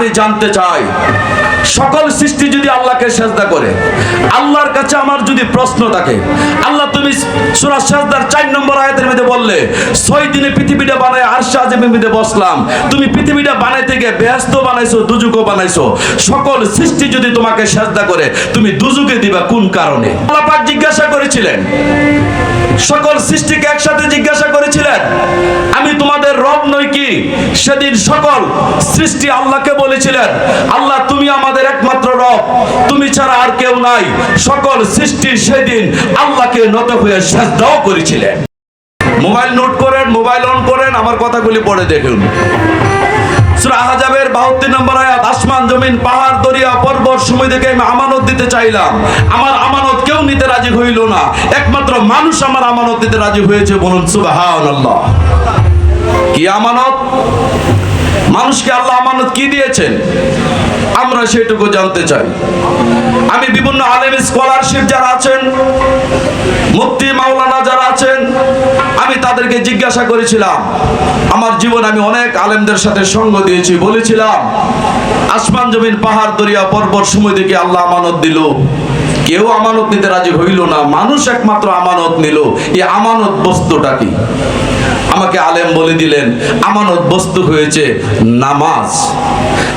আমি জানতে চাই, সকল সৃষ্টি যদি আল্লাহকে সেজদা করে, আল্লাহর কাছে আমার যদি প্রশ্ন থাকে, আল্লাহ তুমি সূরা সেজদার চার নম্বর আয়াতের মধ্যে বললে, ছয় দিনে পৃথিবীটা বানায় আরশে আজিমের মধ্যে বসলাম। তুমি পৃথিবীটা বানাইতে গিয়ে ব্যস্ত বানাইছো দুজুকও বানাইছো। সকল সৃষ্টি যদি তোমাকে সেজদা করে, তুমি দুজুকে দিবা কোন কারণে? আল্লাহ পাক জিজ্ঞাসা করেছিলেন, সকল সৃষ্টিকে একসাথে জিজ্ঞাসা সেদিন সকল সৃষ্টি আল্লাহকে বলেছিলেন, আল্লাহ, তুমি আমাদের একমাত্র রব। তুমি ছাড়া আর কেউ নাই। সকল সৃষ্টি সেদিন আল্লাহকে নত হয়ে সাজদাও করেছিলেন। মোবাইল নোট করেন, মোবাইল অন করেন, আমার কথাগুলি পড়ে দেখুন। আহজাবের 72 নম্বর আয়াত, আসমান, জমিন, পাহাড়, দরিয়া, পর্বত সময় দেখে আমি আমানত দিতে চাইলাম। আমার আমানত কেউ নিতে রাজি হইল না। একমাত্র মানুষ আমার আমানত দিতে রাজি হয়েছে। বলুন, সুবহানাল্লাহ। কি আমানত? মানুষকে আল্লাহ আমানত কি দিয়েছেন? আমরা সেটুকু জানতে চাই। আমি বিভিন্ন আলেম স্কলারশিপ যারা আছেন, মুফতি মাওলানা যারা আছেন, আমি তাদেরকে জিজ্ঞাসা করেছিলাম, আমার জীবন আমি অনেক আলেমদের সাথে সঙ্গ দিয়েছি, বলেছিলাম, আসমান জমিন পাহাড় দরিয়া পর্বত সময় দেখে আল্লাহ আমানত দিল। কেউ আমানত নিতে রাজি হইল না, মানুষ একমাত্র আমানত নিল। এই আমানত বস্তুটা কি? আমাকে আলেম বলে দিলেন, আমানত বস্তু হয়েছে নামাজ।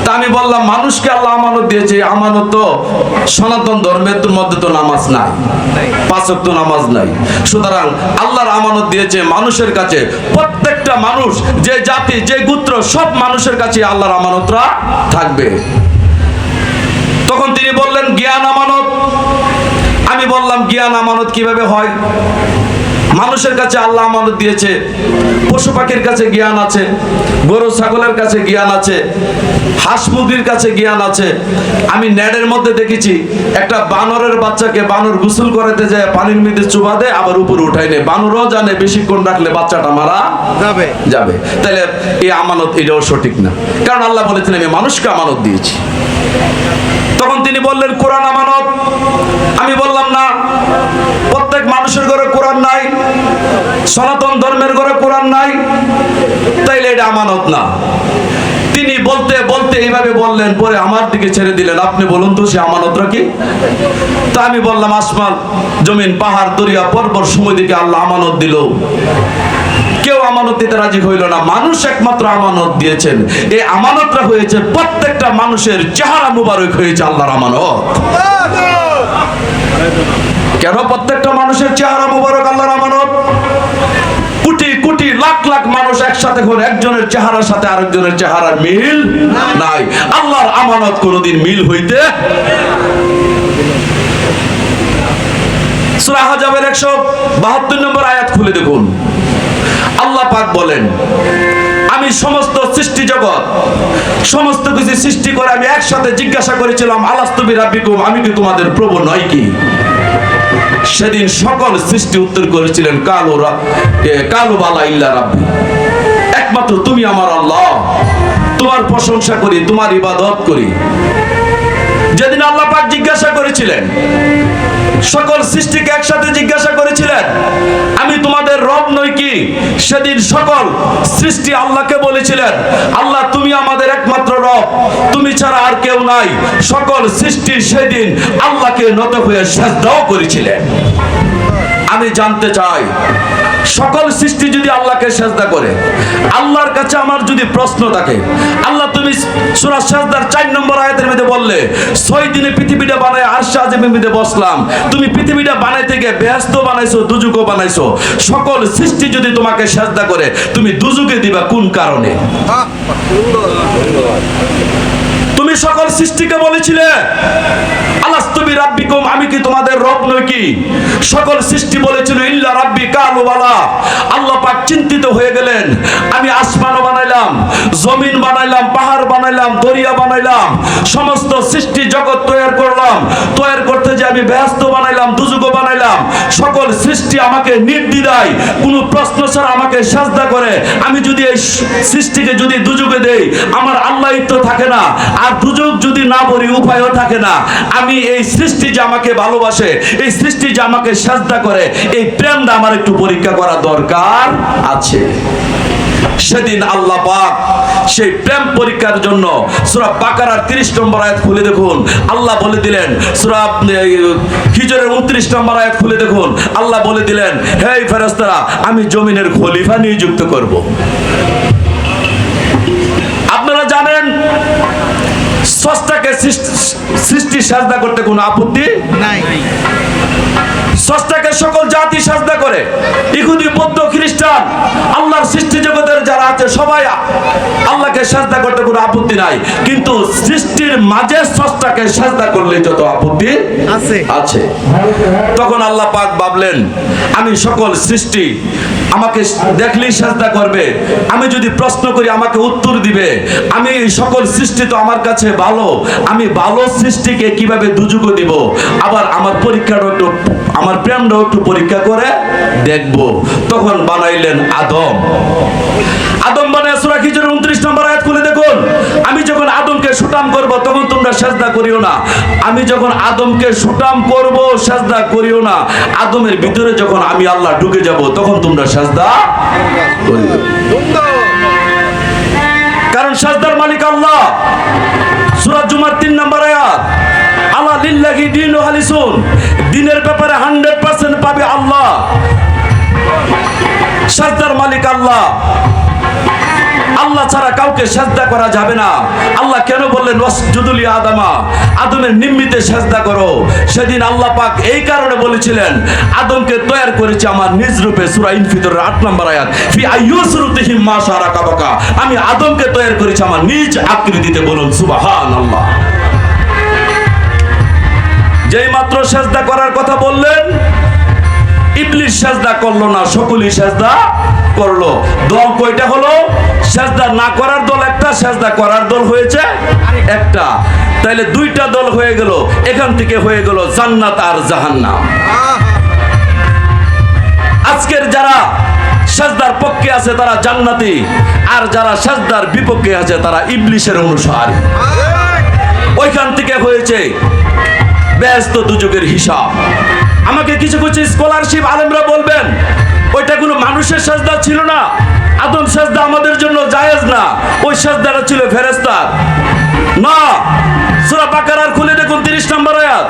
তা আমি বললাম, মানুষকে আল্লাহ আমানত দিয়েছে, আমানত তো সনাতন ধর্মের মধ্যে তো নামাজ নাই পাঁচক তো নামাজ নাই। সুতরাং আল্লাহর আমানত দিয়েছে মানুষের কাছে, প্রত্যেকটা মানুষ, যে জাতি, যে গোত্র, সব মানুষের কাছে আল্লাহর আমানতরা থাকবে। তখন তিনি বললেন, জ্ঞান আমানত। আমি বললাম, জ্ঞান আমানত কীভাবে হয়? মানুষের কাছে আল্লাহ আমানত দিয়েছে পশু পাখির কাছে জ্ঞান আছে গরু ছাগলের কাছে জ্ঞান আছে হাঁস মুরগির কাছে জ্ঞান আছে। আমি নেডের মধ্যে দেখেছি একটা বানরের বাচ্চাকে বানর গোসল করাতে যায় পানির মধ্যে চুবা দেয় আবার উপরে উঠাই নেয়। বানরও জানে বেশিক্ষণ রাখলে বাচ্চাটা মারা যাবে। যাবে। তাহলে এই আমানত এটাও সঠিক না। কারণ আল্লাহ বলেছেন আমি মানুষকে আমানত দিয়েছি। তখন তিনি বললেন, কোরআন আমানত। আমি বললাম, না, প্রত্যেক মানুষের ঘরে কোরআন নাই, সনাতন ধর্মের ঘরে কোরআন নাই, তাইলে এটা আমানত না। বলতে বলতে এইভাবে বললেন, পরে আমার দিকে ছেড়ে দিলেন। আপনি বলুন তো, সে আমানতরা কি? তা আমি বললাম, আসমান, জমিন, পাহাড়, দরিয়া পর্বত সময় দিকে আল্লাহ আমানত দিল। কেউ আমানত দিতে রাজি হইল না। মানুষ একমাত্র আমানত দিয়েছেন। এই আমানতটা হয়েছে, প্রত্যেকটা মানুষের চেহারা মুবারক হয়েছে আল্লাহর আমানত। কেন প্রত্যেকটা মানুষের চেহারা মুবারক আল্লাহর আমানত? লাখ লাখ মানুষ একসাথে করে একজনের চেহারার সাথে আরেকজনের চেহারার মিল নাই। আল্লাহর আমানত কোনোদিন মিল হইতে আহজাবের 172 নম্বর আয়াত খুলে দেখুন। আল্লাহ পাক বলেন, আমি সমস্ত সৃষ্টি জগৎ, সমস্ত কিছু সৃষ্টি করে আমি একসাথে জিজ্ঞাসা করেছিলাম আলাস্তুবি রাব্বিকুম আমি কি তোমাদের প্রভু নয় কি? সেদিন সকল সৃষ্টি উত্তর করেছিলেন, কালো কালো বালা ইল্লা রাব্বি। একমাত্র তুমি আমার আল্লাহ। তোমার প্রশংসা করি, তোমার ইবাদত করি। যেদিন আল্লাহ পাক জিজ্ঞাসা করেছিলেন, সকল সৃষ্টিকে একসাথে জিজ্ঞাসা করেছিলেন সেদিন সকল সৃষ্টি আল্লাহকে বলেছিলেন, আল্লাহ, তুমি আমাদের একমাত্র রব। তুমি ছাড়া আর কেউ নাই। সকল সৃষ্টি সেদিন আল্লাহকে নত হয়ে সাজদাও করেছিলেন। আমি জানতে চাই সকল সৃষ্টি যদি আল্লাহকে সেজদা করে, আল্লাহর কাছে আমার যদি প্রশ্ন থাকে, আল্লাহ তুমি সূরা সেজদার চার নম্বর আয়াতের মধ্যে বললে, ছয় দিনে পৃথিবীটা বানায় আরশে আজিমের মধ্যে বসলাম। তুমি পৃথিবীটা বানাইতে গিয়ে ব্যস্ত বানাইছো দুজুকও বানাইছো। সকল সৃষ্টি যদি তোমাকে সেজদা করে, তুমি দুজুকে দিবা কোন কারণে? তুমি সকল সৃষ্টিকে বলেছিলে আলাস্তুবি রাব্বিকুম আমি কি তোমাদের রব নই কি? সকল সৃষ্টি বলেছিল, ইল্লা রাব্বি কালু বালা। আল্লাহ পাক চিন্তিত হয়ে গেলেন। আমি আসমান বানাইলাম, জমিন বানাইলাম, পাহাড় বানাইলাম, দরিয়া বানাইলাম, সমস্ত সৃষ্টি জগৎ তৈরি করলাম। তৈরি করতে যে আমি ব্যস্ত বানাইলাম দুজুগো বানাইলাম। সকল সৃষ্টি আমাকে নির্দ্বিধায়, কোনো প্রশ্ন ছাড়া আমাকে সাজদা করে। আমি যদি এই সৃষ্টিকে যদি দুজুগে দেই, আমার আল্লাহ তো থাকে না। আর দুজক যদি না বলি উপায়ও থাকে না। আমি এই সৃষ্টি যে আমাকে ভালোবাসে, এই সৃষ্টি যে আমাকে সাজদা করে, এই প্রেমটা আমার একটু পরীক্ষা করা দরকার আছে। সেদিন আল্লাহ পাক সেই প্রেম পরীক্ষার জন্য সূরা বাকারার 30 নম্বর আয়াত খুলে দেখুন। আল্লাহ বলে দিলেন, সূরা হিজরের 29 নম্বর আয়াত খুলে দেখুন। আল্লাহ বলে দিলেন হে ফেরেশতারা, আমি জমিনের খলিফা নিযুক্ত করব। সৃষ্টি- সৃষ্টি সাজদা করতে কোনো আপত্তি? নাই। স্রষ্টাকে সকল জাতি সাজদা করে। ইহুদি বৌদ্ধ খ্রিস্টান আল্লাহর সৃষ্টি জগতের যারা আছে সবাই আল্লাহকে সাজদা করতে কোনো আপত্তি নাই। কিন্তু সৃষ্টির মাঝে স্রষ্টাকে সাজদা করলে যত আপত্তি আছে। আছে। তখন আল্লাহ পাক ভাবলেন আমি সকল সৃষ্টি আমাকে দেখলেই সাজদা করবে। আমি যদি প্রশ্ন করি আমাকে উত্তর দিবে। আমি এই সকল সৃষ্টি তো আমার কাছে ভালো। আমি ভালো সৃষ্টিকে কীভাবে দুযুগ দিব? আবার আমার পরীক্ষাটা একটু আমার প্রেমটাও একটু পরীক্ষা করে দেখব। তখন বানাইলেন আদম। আদম বানায় সূরা হিজরের 29 নম্বর আয়াত খুলে দেখুন। আমি যখন আদমকে সুটাম করব, তখন তোমরা সাজদা করিও না। আমি যখন আদমকে সুটাম করব, সাজদা করিও না। আদমের ভিতরে যখন আমি আল্লাহ ঢুকে যাব, তখন তোমরা সাজদা করিও। কারণ সাজদার মালিক আল্লাহ। সূরা জুমার 3 নম্বর আয়াত। আল্লাহ লিল্লাহি দীনু হালিসুন। দিনের ব্যাপারে 100% পাবে আল্লাহ। সাজদার মালিক আল্লাহ। আল্লাহ ছাড়া কাউকে সাজদা করা যাবে না। আল্লাহ কেন বললেন আদামা আদমের নিম্মিতে সাজদা করো। সেদিন আল্লাহ পাক এই কারণে বলেছিলেন, আদমকে তৈয়ার করেছে আমার নিজ রূপে সূরা ইনফিতরের 8 নম্বর আয়াত। ফি আইয়ুসরুতিহিম মা শারাকা বাকা আমি আদমকে তৈয়ার করেছি আমার নিজ আকৃতিতে বলুন, সুবহানাল্লাহ। সাজদা করার কথা বললেন। ইবলিশ সাজদা করল না সকলেই সাজদা করল। দল কয়টা হলো? সাজদা না করার দল একটা, সাজদা করার দল হয়েছে একটা। তাইলে দুইটা দল হয়ে গেল, এখান থেকে হয়ে গেল জান্নাত আর জাহান্নাম। আজকের যারা সাজদার পক্ষে আছে, তারা জান্নাতি। আর যারা সাজদার বিপক্ষে আছে, তারা ইবলিশের অনুসারী। ওইখান থেকে হয়েছে ব্যস্ত দুযোগের হিসাব। আমাকে কিছু কিছু স্কলারশিপ আলেমরা বলবেন, ওইটা কোনো মানুষের সাজদা ছিল না। আদম সাজদা আমাদের জন্য জায়েজ না। ওই সাজদাটা ছিল ফেরেস্তার না, সূরা বাকারার খুলে দেখুন 30 নম্বর আয়াত।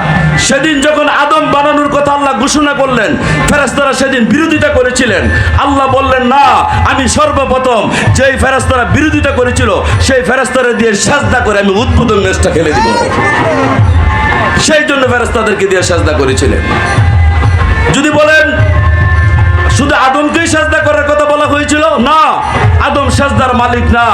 সেদিন যখন আদম বানানোর কথা আল্লাহ ঘোষণা করলেন, ফেরেশতারা সেদিন বিরোধিতা করেছিলেন। আল্লাহ বললেন, না, আমি সর্বপ্রথম যেই ফেরেশতারা বিরোধিতা করেছিল, সেই ফেরেশতারা দিয়ে সাজদা করে আমি উদ্বোধন ম্যাচটা খেলে দিব। সেই জন্য ফেরেশতাদেরকে দিয়ে সাজদা করেছিলেন। যদি বলেন শুধু আদমকেই সাজদা করার কথা বলা হয়েছিল? না আদম সাজদার মালিক না।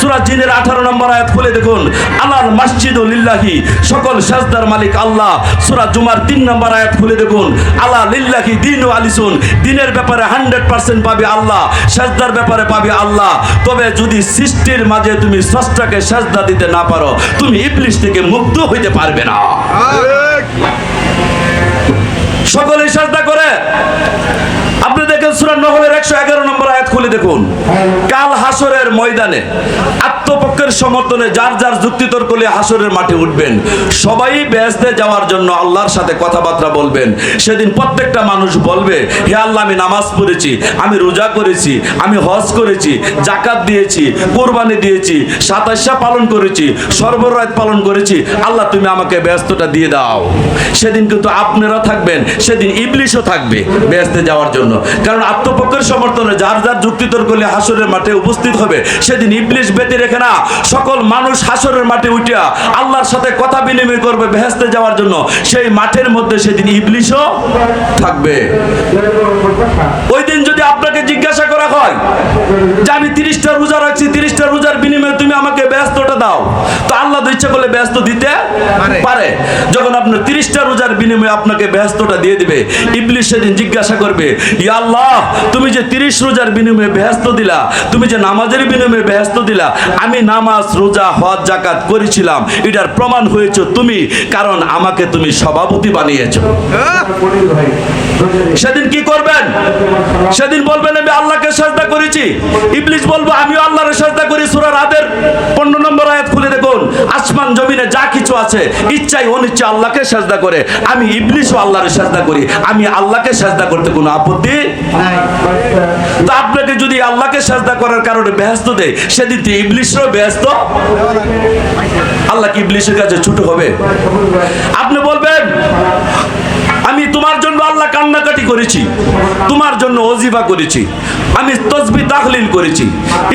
সূরা জিনের 18 নম্বর আয়াত খুলে দেখুন। আল্লাহর মসজিদ লিল্লাহি সকল সাজদার মালিক আল্লাহ। সূরা জুমার 3 নম্বর আয়াত খুলে দেখুন। আল্লাহ লিল্লাহি দিন ও আলিসুন দিনের ব্যাপারে 100% পাবে আল্লাহ সাজদার ব্যাপারে পাবে আল্লাহ। তবে যদি সৃষ্টির মাঝে তুমি স্রষ্টাকে সাজদা দিতে না পারো তুমি ইবলিশ থেকে মুক্ত হইতে পারবে না। সকলেই সাজদা করে? আপনি নহলের একশো এগারো 111 নম্বর আয়াত দেখুন, কাল হাসরের ময়দানে আত্মপক্ষের সমর্থনে যার যার যুক্তিতর্ক করলে হাসরের মাঠে উঠবেন। সবাই বেহেশতে যাওয়ার জন্য আল্লাহর সাথে কথাবার্তা বলবেন। সেদিন প্রত্যেকটা মানুষ বলবে, হে আল্লাহ, আমি নামাজ পড়েছি, আমি রোজা করেছি, আমি হজ করেছি জাকাত দিয়েছি, কোরবানি দিয়েছি, সাতাশা পালন করেছি, সর্বরাত পালন করেছি। আল্লাহ, তুমি আমাকে ব্যস্তটা দিয়ে দাও। সেদিন কিন্তু আপনারা থাকবেন, সেদিন ইবলিশও থাকবে ব্যস্তে যাওয়ার জন্য। কারণ আত্মপক্ষের সমর্থনে যার যার যুক্তিতর্ক করলে হাসরের মাঠে উপস্থিত হবে। সেদিন ইবলিশ বেঁধে রেখে না সকল মানুষ হাসরের মাঠে উঠিয়া আল্লাহর সাথে কথা বিনিময় করবে বেহেস্তে যাওয়ার জন্য। সেই মাঠের মধ্যে সেদিন ইবলিশও থাকবে। ওই দিন যদি আপনাকে জিজ্ঞাসা করা হয় যে আমি তিরিশটা রোজা রাখছি তিরিশটা রোজার বিনিময়ে তুমি আমাকে ব্যস্তটা দাও। তো আল্লাহ ইচ্ছা করলে ব্যস্ত দিতে পারে। পারে। যখন আপনার তিরিশটা রোজার বিনিময়ে আপনাকে ব্যস্তটা দিয়ে দিবে ইবলিশ সেদিন জিজ্ঞাসা করবে ইয়া আল্লাহ তুমি যে তিরিশ রোজার বিনিময়ে ব্যস্ত দিলা। তুমি যে নামাজের বিনিময়ে ব্যস্ত দিলা। আমি নামাজ, রোজা, হজ জাকাত করেছিলাম। এটার প্রমাণ হয়েছে তুমি, কারণ আমাকে তুমি সভাপতি বানিয়েছো। সেদিন কি করবেন? সেদিন বলবেন, আমি আল্লাহকে সাজদা করেছি। ইবলিশ বলব, আমিও আল্লাহর সাজদা করি। সূরা রাদের 15 নম্বর আয়াত খুলে দেখুন। আসমান, জমিনে যা কিছু আছে ইচ্ছাই অনিচ্ছা আল্লাহকে সাজদা করে। আমি ইবলিশও আল্লাহর সাজদা করি। আমি আল্লাহকে সাজদা করতে কোনো আপত্তি তা আপনাকে যদি আল্লাহকে সাজদা করার কারণে ব্যস্ত দেয়, সেদিন তো ইবলিশরও ব্যস্ত। আল্লাহ কি ইবলিশের কাছে ছোট হবে? আপনি বলবেন আল্লাহ কান্নাকাটি করেছি। তোমার জন্য অজিবা করেছি। আমি তসবি তাহলিল করেছি।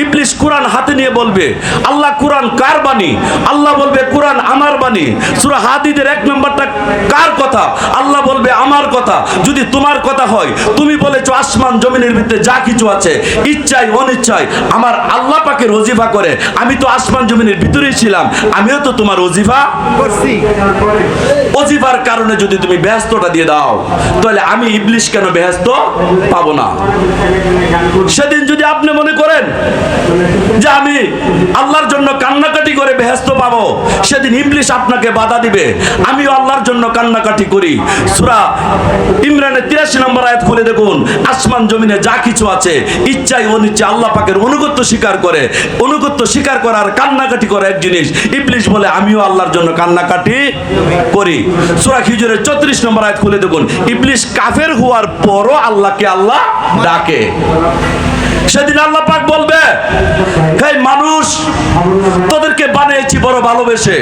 ইবলিশ কোরআন হাতে নিয়ে বলবে, আল্লাহ কোরআন কার বাণী? আল্লাহ বলবে, কোরআন আমার বাণী। সূরা হাদিদের এক নম্বরটা কার কথা? আল্লাহ বলবে, আমার কথা। যদি তোমার কথা হয়, তুমি বলেছ, আসমান জমিনের ভিতরে যা কিছু আছে, ইচ্ছায়, অনিচ্ছায়, আমার আল্লাহ পাকের অজিফা করে। আমি তো আসমান জমিনের ভিতরেই ছিলাম, আমিও তো তোমার অজিফা অজিফার কারণে যদি তুমি ব্যস্তটা দিয়ে দাও, তাহলে আমি ইবলিশ কেন ব্যস্ত পাবো না? সেদিন যদি আপনি মনে করেন যে আমি আল্লাহর জন্য কান্নাকাটি করে ব্যস্ত পাবো, সেদিন ইবলিশ আপনাকে বাধা দিবে। আমিও আল্লাহর জন্য কান্নাকাটি করি। সূরা ইমরানের তিরাশি নম্বর আয়াত খুলে দেখুন, আসমান জমিনে যা কিছু আছে ইচ্ছাই অনিচ্ছা আল্লাহ পাকের অনুগত্য স্বীকার করে। অনুগত্য স্বীকার করার কান্নাকাটি করে এক জিনিস, ইবলিশ বলে আমিও আল্লাহর জন্য কান্নাকাটি করি। সুরা খিজুরের চৌত্রিশ নম্বর আয়াত খুলে দেখুন, ইবলিশ কাফের হওয়ার পরও আল্লাহকে আল্লাহ ডাকে। সেদিন আল্লাহ পাক বলবে হে মানুষ, তোদেরকে বানিয়েছি বড় ভালোবেসে।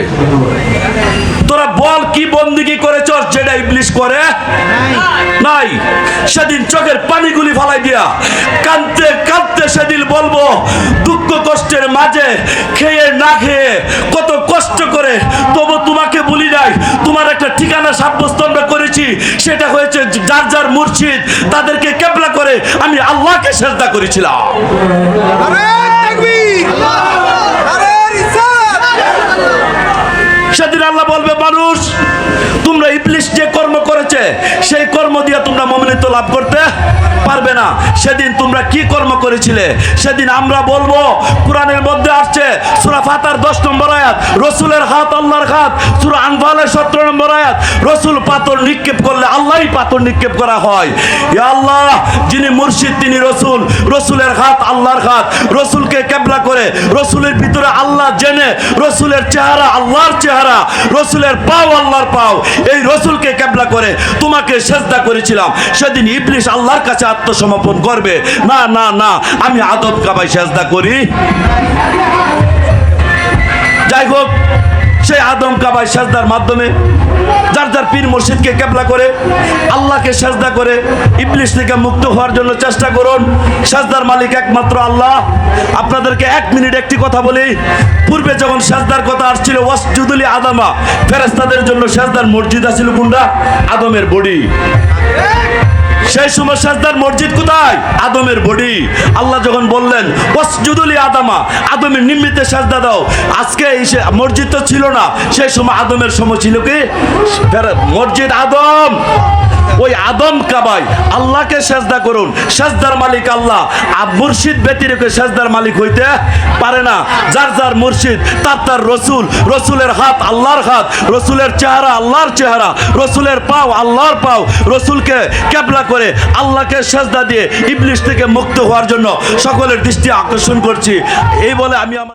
তোরা বল কি বন্দিগি করেছ যেটা ইবলিশ করে? নাই। সেদিন চোখের পানিগুলি ফালাই দিয়া কাঁদতে কাঁদতে সেদিন বলব, দুঃখ কষ্টের মাঝে খেয়ে না খেয়ে কত কষ্ট করে তবু তোমাকে নাই। তোমার একটা ঠিকানা সাব্যস্ত আমরা করেছি। সেটা হয়েছে যার যার মুর্শিদ, তাদেরকে কেবলা করে আমি আল্লাহকে শ্রদ্ধা করেছিলাম। সেদিন আল্লাহ বলবে, মানুষ, তোমরা ইবলিশ যে কর্ম করেছে, সেই কর্ম দিয়ে তোমরা মমিনিত লাভ করতে পারবে না। সেদিন তোমরা কি কর্ম করেছিলে? সেদিন আমরা বলব, কোরআনের মধ্যে আসছে সূরা ফাতার 10 নম্বর আয়াত, রসুলের হাত আল্লাহর হাত, সূরা আনফালের 17 নম্বর আয়াত, রসুল পাথর নিক্ষেপ করলে আল্লাহই পাথর নিক্ষেপ করা হয়। ইয়া আল্লাহ, যিনি মুর্শিদ, তিনি রসুল। রসুলের হাত আল্লাহর হাত। রসুলকে কেবলা করে, রসুলের ভিতরে আল্লাহ জেনে, রসুলের চেহারা আল্লাহর চেহারা, রসুলের পাও আল্লাহর পাও। এই রসুলকে কেবলা করে তোমাকে সেজদা করেছিলাম। সেদিন ইবলিশ আল্লাহর কাছে আত্মসমর্পণ করবে। না না না, আমি আদব কাবাই সেজদা করি। যাই হোক, সেই আদম কাবাই সাজদার মাধ্যমে যার যার পীর মুর্শিদকে কেবলা করে, আল্লাহকে সাজদা করে ইবলিশ থেকে মুক্ত হওয়ার জন্য চেষ্টা করুন। সাজদার মালিক একমাত্র আল্লাহ। আপনাদেরকে এক মিনিট একটি কথা বলি। পূর্বে যখন সাজদার কথা আসছিল, ওয়াসজুদুলি আদামা ফেরেস্তাদের জন্য সাজদার মসজিদ আছিল কোনটা? আদমের বডি। সেই সময় সাজদার মসজিদ কোথায়? আদমের বডি। আল্লাহ যখন বললেন ওসজুদুলি আদামা আদমের নিম্মিতে সাজদা দাও। আজকে এই মসজিদ তো ছিল না। সেই সময় আদমের সময় ছিল কি? মসজিদ আদম। ওই আদম কাবাই, আল্লাহকে সাজদা করুন। সাজদার মালিক আল্লাহ। আর মুর্শিদ ব্যতিরেকে সাজদার মালিক হইতে পারে না। যার যার মুর্শিদ, তার তার রসুল। রসুলের হাত আল্লাহর হাত, রসুলের চেহারা আল্লাহর চেহারা, রসুলের পাও আল্লাহর পাও। রসুলকে ক্যাবলা করে আল্লাহকে সাজদা দিয়ে ইবলিশ থেকে মুক্ত হওয়ার জন্য সকলের দৃষ্টি আকর্ষণ করছি। এই বলে আমি আমার